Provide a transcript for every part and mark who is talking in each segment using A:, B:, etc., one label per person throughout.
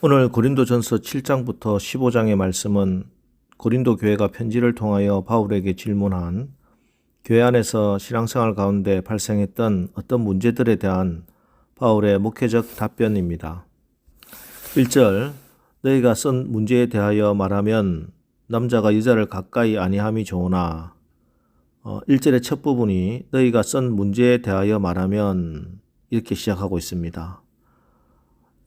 A: 오늘 고린도전서 7장부터 15장의 말씀은 고린도 교회가 편지를 통하여 바울에게 질문한 교회 안에서 신앙생활 가운데 발생했던 어떤 문제들에 대한 바울의 목회적 답변입니다. 1절 너희가 쓴 문제에 대하여 말하면 남자가 여자를 가까이 아니함이 좋으나 어, 1절의 첫 부분이 너희가 쓴 문제에 대하여 말하면 이렇게 시작하고 있습니다.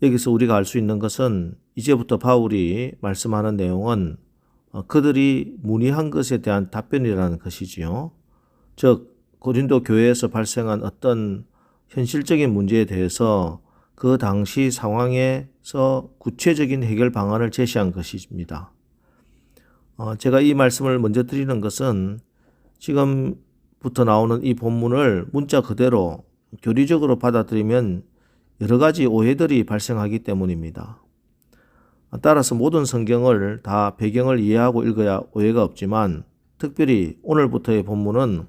A: 여기서 우리가 알 수 있는 것은 이제부터 바울이 말씀하는 내용은 어, 그들이 문의한 것에 대한 답변이라는 것이지요. 즉 고린도 교회에서 발생한 어떤 현실적인 문제에 대해서 그 당시 상황에서 구체적인 해결 방안을 제시한 것입니다. 어, 제가 이 말씀을 먼저 드리는 것은 지금부터 나오는 이 본문을 문자 그대로 교리적으로 받아들이면 여러 가지 오해들이 발생하기 때문입니다. 따라서 모든 성경을 다 배경을 이해하고 읽어야 오해가 없지만 특별히 오늘부터의 본문은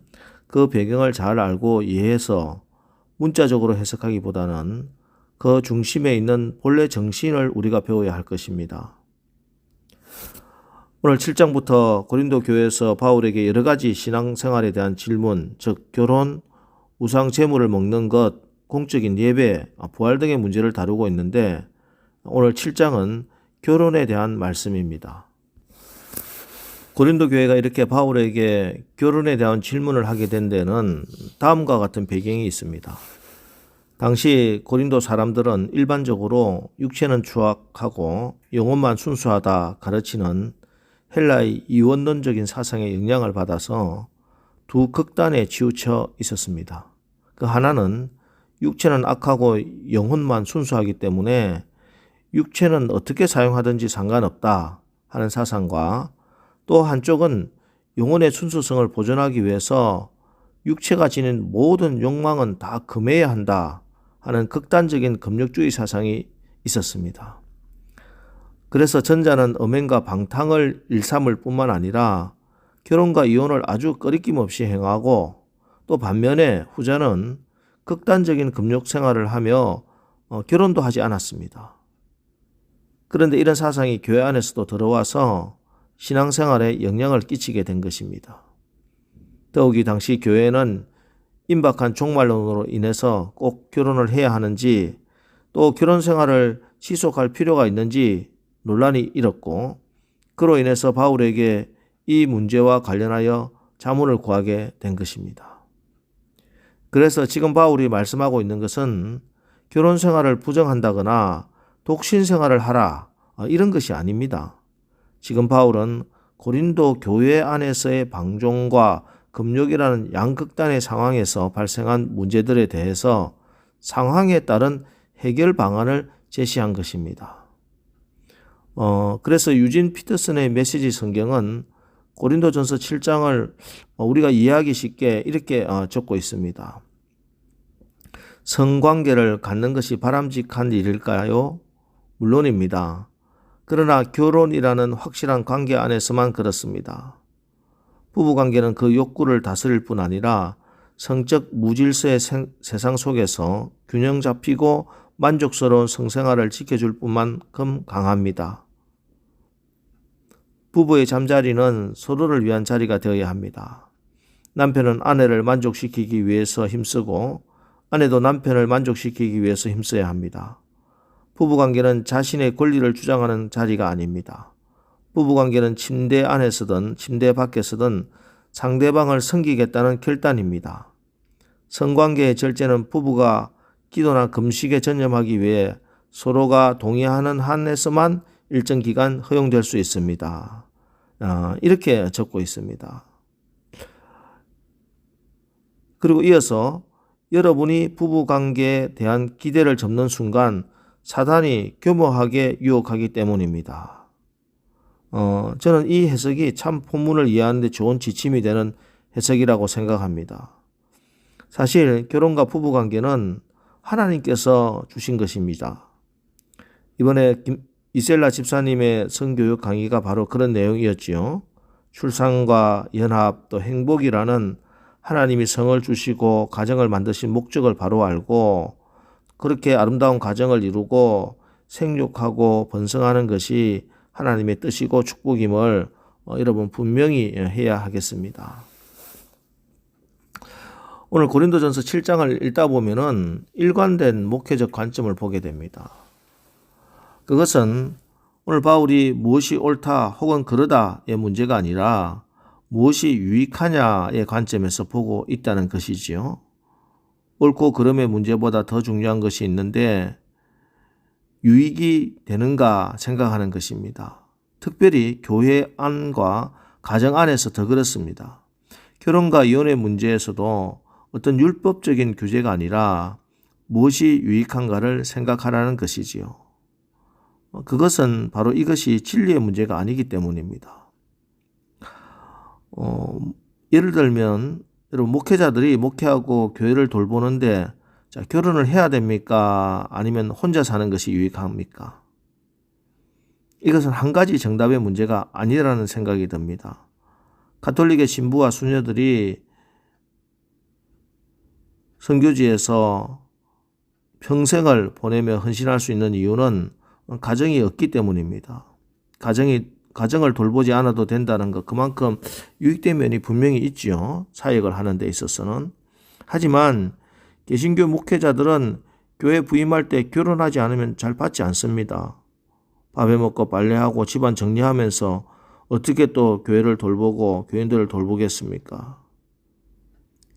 A: 그 배경을 잘 알고 이해해서 문자적으로 해석하기보다는 그 중심에 있는 본래 정신을 우리가 배워야 할 것입니다. 오늘 7장부터 고린도 교회에서 바울에게 여러 가지 신앙생활에 대한 질문, 즉 결혼, 우상 제물을 먹는 것, 공적인 예배, 부활 등의 문제를 다루고 있는데 오늘 7장은 결혼에 대한 말씀입니다. 고린도 교회가 이렇게 바울에게 결혼에 대한 질문을 하게 된 데는 다음과 같은 배경이 있습니다. 당시 고린도 사람들은 일반적으로 육체는 추악하고 영혼만 순수하다 가르치는 헬라의 이원론적인 사상의 영향을 받아서 두 극단에 치우쳐 있었습니다. 그 하나는 육체는 악하고 영혼만 순수하기 때문에 육체는 어떻게 사용하든지 상관없다 하는 사상과 또 한쪽은 영혼의 순수성을 보존하기 위해서 육체가 지닌 모든 욕망은 다 금해야 한다 하는 극단적인 금욕주의 사상이 있었습니다. 그래서 전자는 음행과 방탕을 일삼을 뿐만 아니라 결혼과 이혼을 아주 꺼리낌 없이 행하고 또 반면에 후자는 극단적인 금욕 생활을 하며 어, 결혼도 하지 않았습니다. 그런데 이런 사상이 교회 안에서도 들어와서 신앙생활에 영향을 끼치게 된 것입니다. 더욱이 당시 교회는 임박한 종말론으로 인해서 꼭 결혼을 해야 하는지 또 결혼 생활을 지속할 필요가 있는지 논란이 일었고 그로 인해서 바울에게 이 문제와 관련하여 자문을 구하게 된 것입니다. 그래서 지금 바울이 말씀하고 있는 것은 결혼 생활을 부정한다거나 독신 생활을 하라 어, 이런 것이 아닙니다. 지금 바울은 고린도 교회 안에서의 방종과 금욕이라는 양극단의 상황에서 발생한 문제들에 대해서 상황에 따른 해결 방안을 제시한 것입니다. 어, 그래서 유진 피터슨의 메시지 성경은 고린도전서 7장을 우리가 이해하기 쉽게 이렇게 어, 적고 있습니다. 성관계를 갖는 것이 바람직한 일일까요? 물론입니다. 그러나 결혼이라는 확실한 관계 안에서만 그렇습니다. 부부관계는 그 욕구를 다스릴 뿐 아니라 성적 무질서의 세상 속에서 균형 잡히고 만족스러운 성생활을 지켜줄 뿐만큼 강합니다. 부부의 잠자리는 서로를 위한 자리가 되어야 합니다. 남편은 아내를 만족시키기 위해서 힘쓰고 아내도 남편을 만족시키기 위해서 힘써야 합니다. 부부관계는 자신의 권리를 주장하는 자리가 아닙니다. 부부관계는 침대 안에서든 침대 밖에서든 상대방을 섬기겠다는 결단입니다. 성관계의 절제는 부부가 기도나 금식에 전념하기 위해 서로가 동의하는 한에서만 일정 기간 허용될 수 있습니다. 아, 이렇게 적고 있습니다. 그리고 이어서 여러분이 부부 관계에 대한 기대를 접는 순간 사단이 교묘하게 유혹하기 때문입니다. 어, 저는 이 해석이 참 본문을 이해하는데 좋은 지침이 되는 해석이라고 생각합니다. 사실 결혼과 부부 관계는 하나님께서 주신 것입니다. 이번에 김, 이셀라 집사님의 성교육 강의가 바로 그런 내용이었지요. 출산과 연합 또 행복이라는 하나님이 성을 주시고 가정을 만드신 목적을 바로 알고 그렇게 아름다운 가정을 이루고 생육하고 번성하는 것이 하나님의 뜻이고 축복임을 어, 여러분 분명히 해야 하겠습니다. 오늘 고린도전서 7장을 읽다 보면은 일관된 목회적 관점을 보게 됩니다. 그것은 오늘 바울이 무엇이 옳다 혹은 그러다의 문제가 아니라 무엇이 유익하냐의 관점에서 보고 있다는 것이지요. 옳고 그름의 문제보다 더 중요한 것이 있는데 유익이 되는가 생각하는 것입니다. 특별히 교회 안과 가정 안에서 더 그렇습니다. 결혼과 이혼의 문제에서도 어떤 율법적인 규제가 아니라 무엇이 유익한가를 생각하라는 것이지요. 그것은 바로 이것이 진리의 문제가 아니기 때문입니다. 어, 예를 들면 여러분 목회자들이 목회하고 교회를 돌보는데 자, 결혼을 해야 됩니까? 아니면 혼자 사는 것이 유익합니까? 이것은 한 가지 정답의 문제가 아니라는 생각이 듭니다. 가톨릭의 신부와 수녀들이 선교지에서 평생을 보내며 헌신할 수 있는 이유는 가정이 없기 때문입니다. 가정이 가정을 돌보지 않아도 된다는 것 그만큼 유익된 면이 분명히 있지요. 사역을 하는 데 있어서는. 하지만 개신교 목회자들은 교회 부임할 때 결혼하지 않으면 잘 받지 않습니다. 밥해 먹고 빨래하고 집안 정리하면서 어떻게 또 교회를 돌보고 교인들을 돌보겠습니까?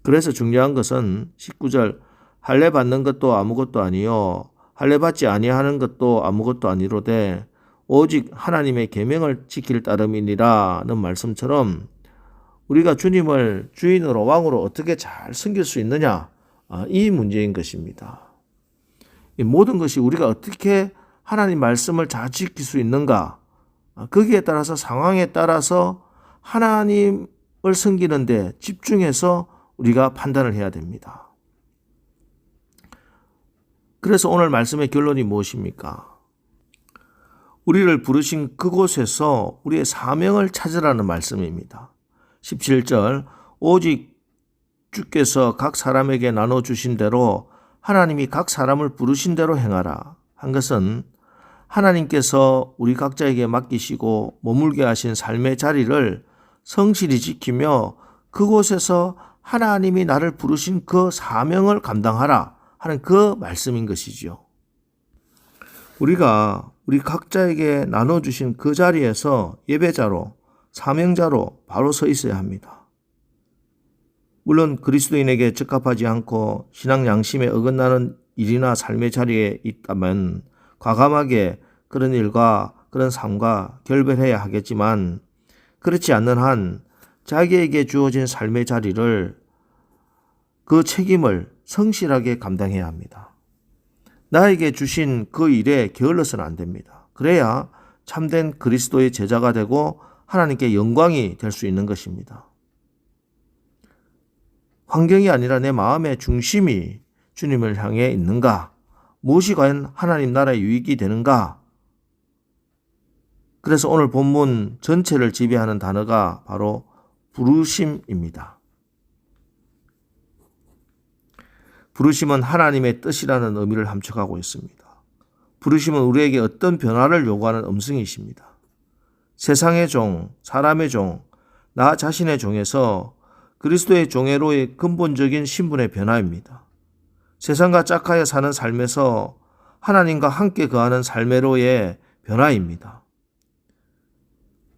A: 그래서 중요한 것은 19절 할례 받는 것도 아무것도 아니요 할례 받지 아니하는 것도 아무것도 아니로되 오직 하나님의 계명을 지킬 따름이니라는 말씀처럼 우리가 주님을 주인으로 왕으로 어떻게 잘 섬길 수 있느냐 아, 이 문제인 것입니다. 이 모든 것이 우리가 어떻게 하나님 말씀을 잘 지킬 수 있는가 아, 거기에 따라서 상황에 따라서 하나님을 섬기는데 집중해서 우리가 판단을 해야 됩니다. 그래서 오늘 말씀의 결론이 무엇입니까? 우리를 부르신 그곳에서 우리의 사명을 찾으라는 말씀입니다. 17절 오직 주께서 각 사람에게 나눠 주신 대로 하나님이 각 사람을 부르신 대로 행하라 한 것은 하나님께서 우리 각자에게 맡기시고 머물게 하신 삶의 자리를 성실히 지키며 그곳에서 하나님이 나를 부르신 그 사명을 감당하라 하는 그 말씀인 것이지요. 우리가 우리 각자에게 나눠주신 그 자리에서 예배자로, 사명자로 바로 서 있어야 합니다. 물론 그리스도인에게 적합하지 않고 신앙 양심에 어긋나는 일이나 삶의 자리에 있다면 과감하게 그런 일과 그런 삶과 결별해야 하겠지만 그렇지 않는 한 자기에게 주어진 삶의 자리를 그 책임을 성실하게 감당해야 합니다. 나에게 주신 그 일에 게을러서는 안 됩니다. 그래야 참된 그리스도의 제자가 되고 하나님께 영광이 될 수 있는 것입니다. 환경이 아니라 내 마음의 중심이 주님을 향해 있는가? 무엇이 과연 하나님 나라의 유익이 되는가? 그래서 오늘 본문 전체를 지배하는 단어가 바로 부르심입니다. 부르심은 하나님의 뜻이라는 의미를 함축하고 있습니다. 부르심은 우리에게 어떤 변화를 요구하는 음성이십니다. 세상의 종, 사람의 종, 나 자신의 종에서 그리스도의 종애로의 근본적인 신분의 변화입니다. 세상과 짝하여 사는 삶에서 하나님과 함께 거하는 삶의로의 변화입니다.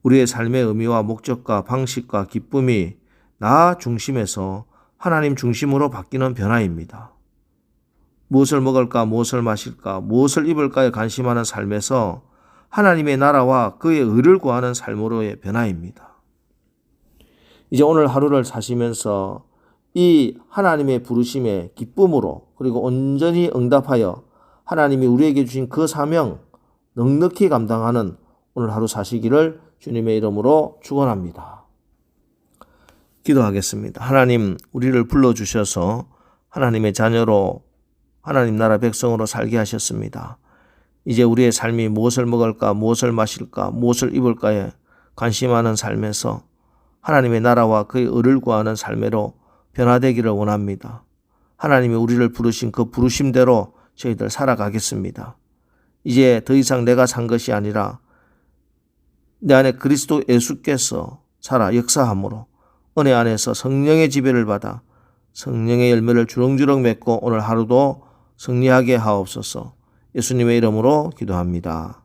A: 우리의 삶의 의미와 목적과 방식과 기쁨이 나 중심에서 하나님 중심으로 바뀌는 변화입니다. 무엇을 먹을까, 무엇을 마실까, 무엇을 입을까에 관심하는 삶에서 하나님의 나라와 그의 의를 구하는 삶으로의 변화입니다. 이제 오늘 하루를 사시면서 이 하나님의 부르심에 기쁨으로 그리고 온전히 응답하여 하나님이 우리에게 주신 그 사명 넉넉히 감당하는 오늘 하루 사시기를 주님의 이름으로 축원합니다. 기도하겠습니다. 하나님, 우리를 불러주셔서 하나님의 자녀로 하나님 나라 백성으로 살게 하셨습니다. 이제 우리의 삶이 무엇을 먹을까, 무엇을 마실까, 무엇을 입을까에 관심하는 삶에서 하나님의 나라와 그의 의를 구하는 삶으로 변화되기를 원합니다. 하나님이 우리를 부르신 그 부르심대로 저희들 살아가겠습니다. 이제 더 이상 내가 산 것이 아니라 내 안에 그리스도 예수께서 살아 역사함으로 은혜 안에서 성령의 지배를 받아 성령의 열매를 주렁주렁 맺고 오늘 하루도 승리하게 하옵소서. 예수님의 이름으로 기도합니다.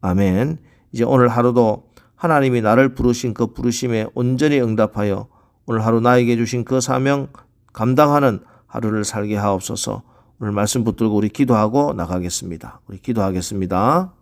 A: 아멘. 이제 오늘 하루도 하나님이 나를 부르신 그 부르심에 온전히 응답하여 오늘 하루 나에게 주신 그 사명 감당하는 하루를 살게 하옵소서. 오늘 말씀 붙들고 우리 기도하고 나가겠습니다. 우리 기도하겠습니다.